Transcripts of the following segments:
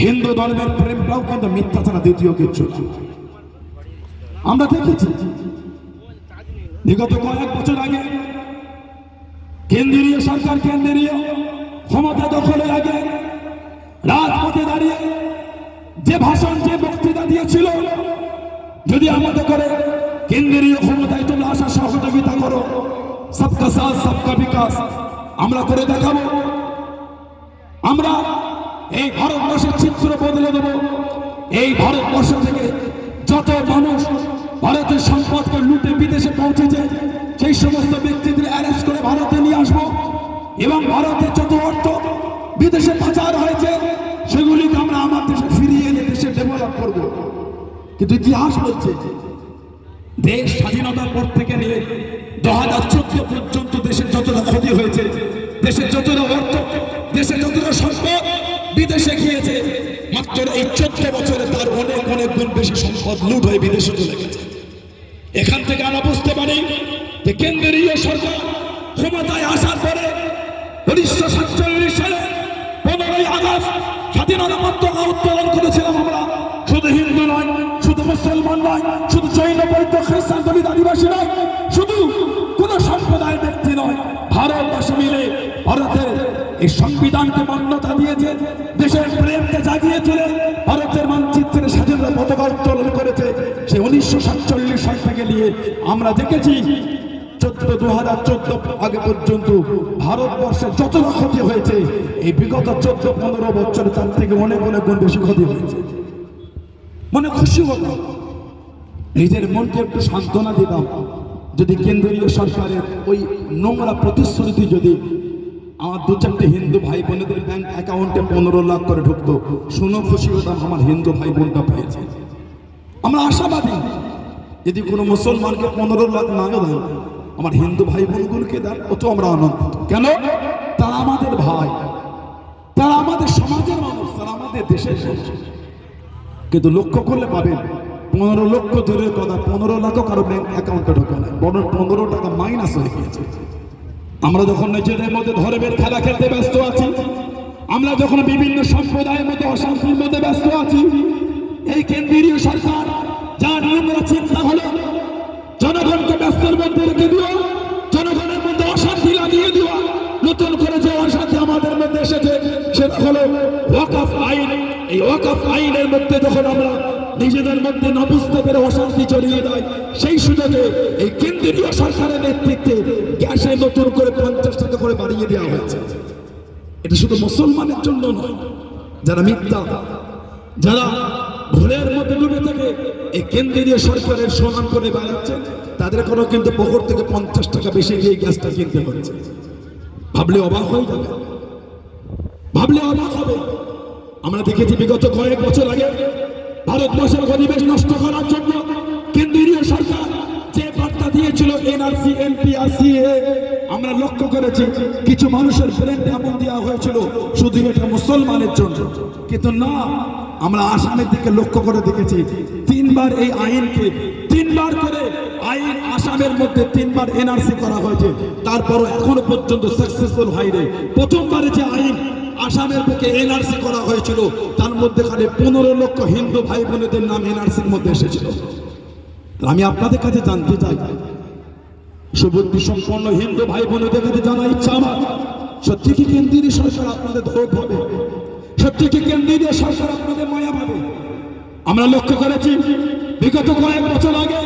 হিন্দু ধর্মের প্রেমটাও কিন্তু মিথ্যা ছাড়া দ্বিতীয় কিছু আমরা দেখেছি, বিগত কয়েক বছর আগে কেন্দ্রীয় সরকার কেন্দ্রীয় ক্ষমতা দখলের আগে রাজপথে দাঁড়িয়ে যে ভাষণ, যে বক্তৃতা দিয়েছিল, যদি আমাদের করে কেন্দ্রীয় ক্ষমতায় তোমরা আসা সহযোগিতা করো, সবকা সাথ, সবকা বিকাশ, আমরা করে দেখাবো। আমরা এই ভারতবর্ষের চিত্র বদলে দেব। এই ভারতবর্ষ থেকে যত মানুষ ভারতের সম্পদকে লুটে বিদেশে পৌঁছেছে, সেই সমস্ত ব্যক্তিদের অ্যারেস্ট করে ভারতে নিয়ে আসব। এবং ভারতের যত অর্থ বিদেশে পাচার হয়েছে, সেগুলিকে আমরা আমার দেশে ফিরিয়ে এনে দেশে ডেভেলপ করব। কিন্তু ইতিহাস বলছে, দেশ স্বাধীনতার পর থেকে নিয়ে দু হাজার চোদ্দ পর্যন্ত দেশের যতটা ক্ষতি হয়েছে, দেশের যতটা অর্থ দেশের যতটা সম্পদ বিদেশে গিয়েছে মাত্র এই চোদ্দ বছরে তার অনেক অনেক গুণ বেশি সম্পদ লুট হয়ে বিদেশে চলে গেছে। এখান থেকে আমরা বুঝতে পারি যে কেন্দ্রীয় সরকার ক্ষমতায় আসার পরে উনিশশো সাতচল্লিশ সালে পনেরোই আগস্ট স্বাধীনতা পতাকা উত্তোলন করেছিলাম আমরা। শুধু হিন্দু নয়, শুধু মুসলমান নয়, শুধু জৈন, বৌদ্ধ, খ্রিস্টান, দলিত, আদিবাসী নয়, শুধু কোন সম্প্রদায়ের ব্যক্তি নয়, ভারতবাসী মিলে ভারতের এই সংবিধানকে মান্যতা দিয়েছে, দেশের প্রেমকে জাগিয়ে তুলে ভারতের মানচিত্রে স্বাধীনতা পতাকা উত্তোলন করেছে সে উনিশশো সাতচল্লিশ সাল থেকে নিয়ে আমরা দেখেছি। চোদ্দ দু হাজার চোদ্দ আগে পর্যন্ত ভারতবর্ষে যতটা ক্ষতি হয়েছে, এই বিগত চোদ্দ, পনেরো বছরে তার থেকে অনেক অনেক গুণ বেশি ক্ষতি হয়েছে। মনে খুশি হতো নিজের মনকে একটু সান্ত্বনা দিতাম। যদি কেন্দ্রীয় সরকারের ওই নোংরা প্রতিশ্রুতি যদি আমার দু চারটে হিন্দু ভাই বোনেদের ব্যাংক অ্যাকাউন্টে পনেরো লাখ করে ঢুকতো। শুনো খুশি হতাম আমার হিন্দু ভাই বোনটা পেয়েছে। আমরা আশাবাদী। যদি কোনো মুসলমানকে পনেরো লাখ না দেন, আমার হিন্দু ভাই বোনগুলোকে দেন, অত আমরা আনন্দিত। কেন? তারা আমাদের ভাই। তারা আমাদের সমাজের মানুষ, তারা আমাদের দেশের মানুষ। কিন্তু লক্ষ্য করলে পাবেন, পনেরো লক্ষ দূরের কথা, পনেরো লাখও কারও ব্যাংক অ্যাকাউন্টে ঢোকে না বরং পনেরো টাকা মাইনাস হয়ে গিয়েছে। আমরা যখন নিজেদের মধ্যে ধর্মের খেলা খেলতে ব্যস্ত আছি, আমরা যখন বিভিন্ন সম্প্রদায়ের মধ্যে অশান্তির মধ্যে ব্যস্ত আছি, এই কেন্দ্রীয় সরকার যা নোংরা চিন্তা হলো, জনগণকে ব্যস্তের মধ্যে রেখে দিও জনগণের মধ্যে অশান্তি লাগিয়ে দিও নতুন করে যে অশান্তি আমাদের মধ্যে এসেছে, সেটা হলো ওয়াকফ আইন। এই ওয়াকফ আইনের মধ্যে যখন আমরা নিজেদের মধ্যে না বুঝতে পেরে অশান্তি চলিয়ে দেয়, সেই সুযোগে এই কেন্দ্রীয় সরকারের নেতৃত্বে গ্যাসে নতুন করে করে বাড়িয়ে দেওয়া হয়েছে। এটা শুধু মুসলমানের জন্য নয়, যারা মিথ্যা, যারা ভুলের মধ্যে ডুবে থাকে এই কেন্দ্রীয় সরকারের সমান করে বেড়াচ্ছে তাদের কোনো কিন্তু পকর থেকে পঞ্চাশ টাকা বেশি দিয়ে গ্যাসটা কিনতে হচ্ছে। ভাবলে অবাক হয়ে যাবে। ভাবলে অবাক হবে। আমরা দেখেছি বিগত কয়েক বছর আগে ভারতবর্ষের পরিবেশ নষ্ট করার জন্য কেন্দ্রীয় সরকার দিয়েছিল এনআরসি এনপিআরসি আমরা লক্ষ্য করেছি, কিছু মানুষের ব্রেন এমন দেওয়া হয়েছিল, শুধু এটা মুসলমানের জন্য। কিন্তু না, আমরা আসামের দিকে লক্ষ্য করে দেখেছি, তিনবার এই আইনকে, তিনবার করে আইন আসামের মধ্যে তিনবার এনআরসি করা হয়েছে। তারপরও এখনও পর্যন্ত সাকসেসফুল হয়নি। প্রথমবারে যে আইন আসামের বুকে এনআরসি করা হয়েছিল, তার মধ্যে খালি পনেরো লক্ষ হিন্দু ভাই বোনেদের নাম এনআরসির মধ্যে এসেছিল। আমি আপনাদের কাছে জানতে চাই সুবুদ্ধি সম্পন্ন হিন্দু ভাই বোনেদের কাছে জানা ইচ্ছা আমার। সত্যি কি কেন্দ্রীয় সরকার আপনাদের ধোপ হবে? সত্যি কি কেন্দ্রীয় সরকার আপনাদের মায়া পাবে? আমরা লক্ষ্য করেছি, বিগত কয়েক বছর আগে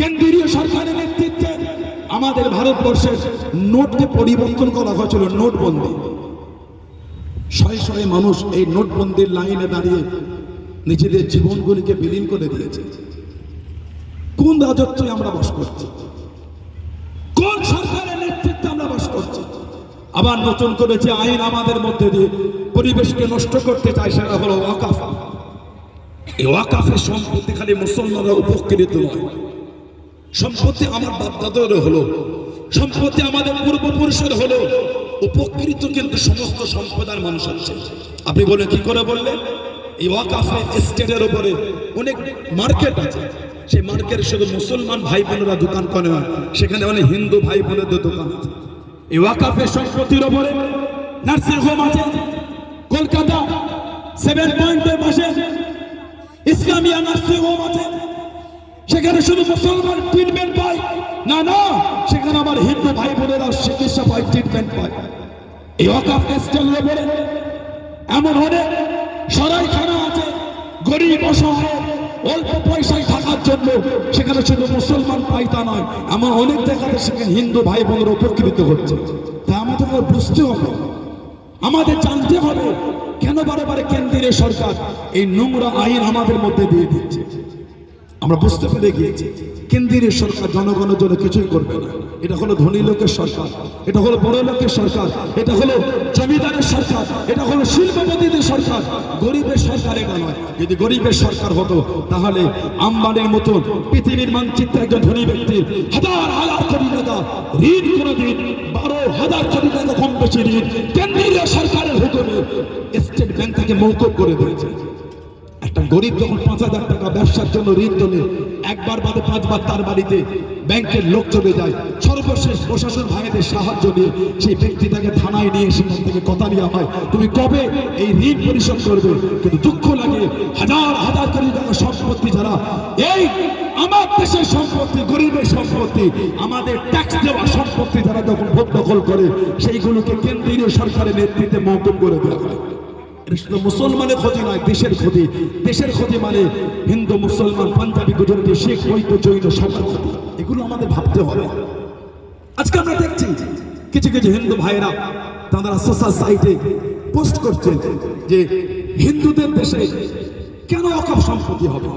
কেন্দ্রীয় সরকারের নেতৃত্বে আমাদের ভারতবর্ষের নোটকে পরিবর্তন করা হয়েছিল নোটবন্দি। শয়ে শয়ে মানুষ এই নোটবন্দির লাইনে দাঁড়িয়ে নিজেদের জীবনগুলিকে বিলীন করে দিয়েছে। কোন রাজত্বে আমরা বাস করছি কোন সরকারের নেতৃত্বে আমরা বাস করছি আবার নতুন করে যে আইন আমাদের মধ্যে দিয়ে পরিবেশকে নষ্ট করতে চায় সেটা হলো ওয়াকাফ। এই ওয়াকাফের সম্পত্তি খালি মুসলমানরা উপকৃত নয়। সম্পত্তি আমার বাপদাদারও হলো, সম্পত্তি আমাদের পূর্বপুরুষের হলো, উপকৃত কিন্তু সমস্ত সম্প্রদায়ের মানুষ আছে। আপনি বলে কি করে বললেন? এই ওয়াকাফে স্টেটের উপরে অনেক মার্কেট আছে। সেই মার্কেটে শুধু মুসলমান ভাই বোনেরা দোকান করে না, সেখানে অনেক হিন্দু ভাই বোনেদের দোকান আছে। এই ওয়াকাফের সম্পত্তির উপরে নার্সিং হোম আছে, কলকাতা সেভেন পয়েন্টের পাশে ইসলামিয়া নার্সিং হোম আছে। সেখানে শুধু মুসলমান ট্রিটমেন্ট পায়। না না, সেখানে আমার হিন্দু ভাই বোনেরা চিকিৎসা পায় ট্রিটমেন্ট পায়। এই অকাপ স্টেল বলে এমন অনেক সরাইখানা আছে, গরিব অসহায়। অল্প পয়সায় থাকার জন্য সেখানে শুধু মুসলমান পাই তা নয়, এমন অনেক জায়গাতে সেখানে হিন্দু ভাই বোনেরা উপকৃত হচ্ছে। তা আমাদের বুঝতে হবে। আমাদের জানতে হবে কেন বারে বারে কেন্দ্রীয় সরকার এই নোংরা আইন আমাদের মধ্যে দিয়ে দিচ্ছে। আমরা বুঝতে পেরে গিয়েছি, কেন্দ্রীয় সরকার জনগণের জন্য কিছুই করবে না। এটা হলো ধনী লোকের সরকার, এটা হলো বড় লোকের সরকার, এটা হলো জমিদারের সরকার। এটা হলো শিল্পপতিদের সরকার। গরিবের সরকার এটা নয়। যদি গরিবের সরকার হতো, তাহলে আম্বানির মতন পৃথিবীর মানচিত্রে একজন ধনী ব্যক্তি, হাজার হাজার কোটি টাকা ঋণ কোনোদিন দিন বারো হাজার কোটি টাকা কম বেশি ঋণ কেন্দ্রীয় সরকারের হুকুমে স্টেট ব্যাংক থেকে মৌকুব করে দিয়েছে। একটা গরিব যখন পাঁচ হাজার টাকা ব্যবসার জন্য ঋণ তোলে, একবার বাদে পাঁচবার তার বাড়িতে ব্যাংকের লোক চলে যায়। সর্বশেষ প্রশাসন ভাইদের সাহায্য নিয়ে সেই ব্যক্তিটাকে থানায় নিয়ে সেখান থেকে কথা নেওয়া হয়। তুমি কবে এই ঋণ পরিশোধ করবে? কিন্তু দুঃখ লাগে, হাজার হাজার কোটি টাকা সম্পত্তি যারা, এই আমার দেশের সম্পত্তি, গরিবের সম্পত্তি, আমাদের ট্যাক্স দেওয়া সম্পত্তি যারা যখন ভোট দখল করে, সেইগুলোকে কেন্দ্রীয় সরকারের নেতৃত্বে মৌকুব করে দেওয়া হয়। শুধু মুসলমানের ক্ষতি নয়, দেশের ক্ষতি। দেশের ক্ষতি মানে হিন্দু, মুসলমান, পাঞ্জাবি, গুজরাটি, শেখ বৈদ্য জৈন, সবার ক্ষতি। এগুলো আমাদের ভাবতে হবে। আজকে আমরা দেখছি কিছু কিছু হিন্দু ভাইয়েরা তারা সোশ্যাল সাইটে পোস্ট করছেন যে হিন্দুদের দেশে কেন অকাপ সম্পত্তি হবে?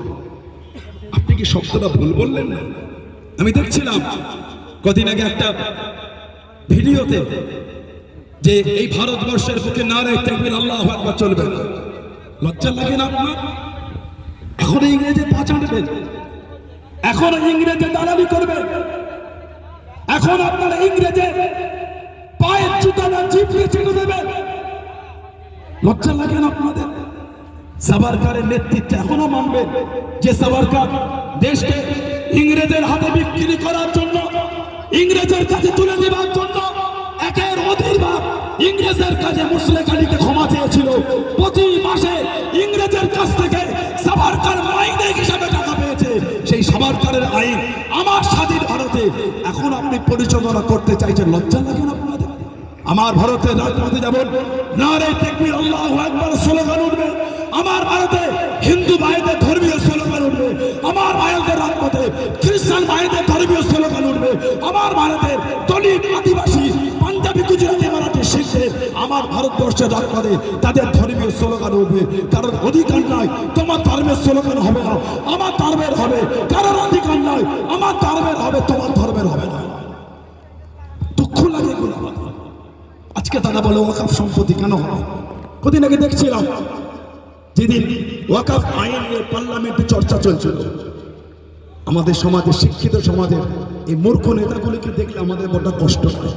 আপনি কি শব্দটা ভুল বললেন? না আমি দেখছিলাম কদিন আগে একটা ভিডিওতে যে এই ভারতবর্ষের বুকে নারায় থাকবেন আল্লাহ আকবার চলবে। না লজ্জা লাগে না আপনার? এখন ইংরেজি পাচাড়বেন এখন ইংরেজে দালালি করবেন এখন আপনারা ইংরেজে পায়ের জুতা না জিপকে ছেড়ে দেবেন লজ্জা লাগে না আপনাদের? সাবারকারের নেতৃত্বে এখনও মানবেন যে সাবারকার দেশকে ইংরেজের হাতে বিক্রি করার জন্য, ইংরেজের কাছে তুলে দেওয়ার জন্য ইংরেজের কাছে মুসলেক আলীকে ক্ষমা চেয়েছিল। প্রতি মাসে ইংরেজের কাছ থেকে সাবারকার মাইনে হিসাবে টাকা পেয়েছে। সেই সাবারকারের আইন আমার স্বাধীন ভারতে। এখন আপনি পরিচালনা করতে চাইছেন, লজ্জা লাগে না আপনাদের? আমার ভারতের রাজপথে যেমন নারে তেকবির আল্লাহ একবার স্লোগান উঠবে। আমার ভারতে হিন্দু ভাইদের ধর্মীয় স্লোগান উঠবে। আমার ভাইদের রাজপথে খ্রিস্টান ভাইদের ধর্মীয় স্লোগান উঠবে। আমার ভারতের দলিত আদিবাসী আমার ভারতবর্ষের রাজপথে তাদের ধর্মীয় স্লোগান উঠবে কারণ অধিকার নাই, তোমার ধর্মের স্লোগান হবে না, আমার ধর্মের হবে, কারোর অধিকার নাই, আমার ধর্মের হবে, তোমার ধর্মের হবে না। দুঃখ লাগে আজকে তারা বলে ওয়াকাফ সম্পত্তি কেন হবে? কদিন আগে দেখছিলাম, যেদিন ওয়াকাফ আইন নিয়ে পার্লামেন্টে চর্চা চলছিল, আমাদের সমাজে শিক্ষিত সমাজের এই মূর্খ নেতাগুলিকে দেখলে আমাদের বড় কষ্ট হয়।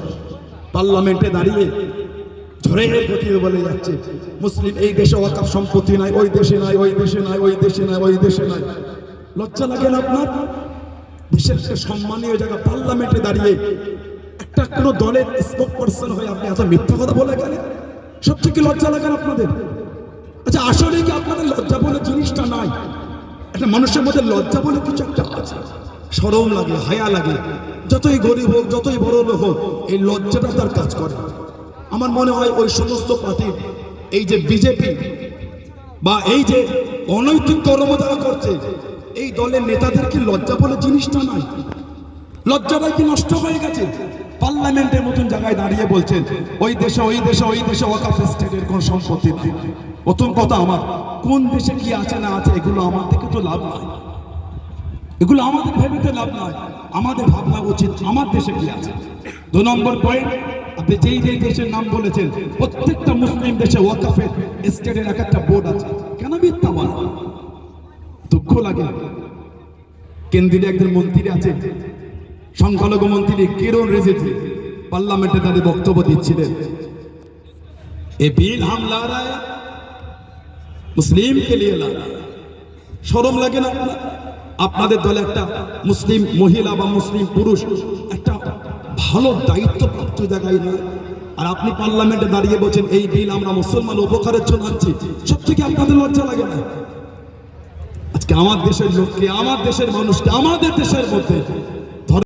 পার্লামেন্টে দাঁড়িয়ে ঝড়ের গতিতে বলে যাচ্ছে, মুসলিম এই দেশে ওয়াকাফ সম্পত্তি নাই, ওই দেশে নাই, ওই দেশে নাই, ওই দেশে নাই, ওই দেশে নাই। লজ্জা লাগে না আপনার? দেশের একটা সম্মানীয় জায়গা পার্লামেন্টে দাঁড়িয়ে একটা কোনো দলের স্পোক পার্সন হয়ে আপনি এত মিথ্যা কথা বলে গেলেন সত্যি কি লজ্জা লাগান আপনাদের? আচ্ছা আসলে কি আপনাদের লজ্জা বলে জিনিসটা নাই? একটা মানুষের মধ্যে লজ্জা বলে কিছু একটা আছে। সরম লাগে, হায়া লাগে। যতই গরিব হোক, যতই বড় হোক, এই লজ্জাটা তার কাজ করে। আমার মনে হয় ওই সমস্ত পার্টির এই যে বিজেপি বা এই যে অনৈতিক কর্ম যারা করছে, এই দলের নেতাদের কি লজ্জা বলে জিনিসটা নাই? লজ্জাটা কি নষ্ট হয়ে গেছে? পার্লামেন্টের মতন জায়গায় দাঁড়িয়ে বলছেন, ওই দেশে ওই দেশে ওই দেশে ওয়াকাফ স্টেটের কোন সম্পত্তি নেই। প্রথম কথা আমার, কোন দেশে কি আছে না আছে এগুলো আমার থেকে তো লাভ নয় এগুলো আমাদের ভেবেতে লাভ নয় আমাদের ভাবনা উচিত, আমার দেশে কি আছে। দু নম্বর পয়েন্ট আপনি যেই যেই দেশের নাম বলেছেন, প্রত্যেকটা মুসলিম দেশে ওয়াকাফের স্টেটের এক একটা বোর্ড আছে। কেন মিথ্যা বলা? দুঃখ লাগে। কেন্দ্রীয় একজন মন্ত্রী আছে সংখ্যালঘু মন্ত্রী কিরণ রিজিজু। পার্লামেন্টে দাঁড়িয়ে বক্তব্য দিচ্ছিলেন। এ বিল হাম লা রা মুসলিম কে লাগে না আপনাদের দলে একটা মুসলিম মহিলা বা মুসলিম পুরুষ একটা ভালো দায়িত্বপ্রাপ্ত জায়গায় নয় আর আপনি পার্লামেন্টে দাঁড়িয়ে বলছেন, এই বিল আমরা মুসলমান উপকারের জন্য আনছি। সব থেকে আপনাদের লজ্জা লাগে না? আজকে আমার দেশের লোককে, আমার দেশের মানুষকে, আমাদের দেশের মধ্যে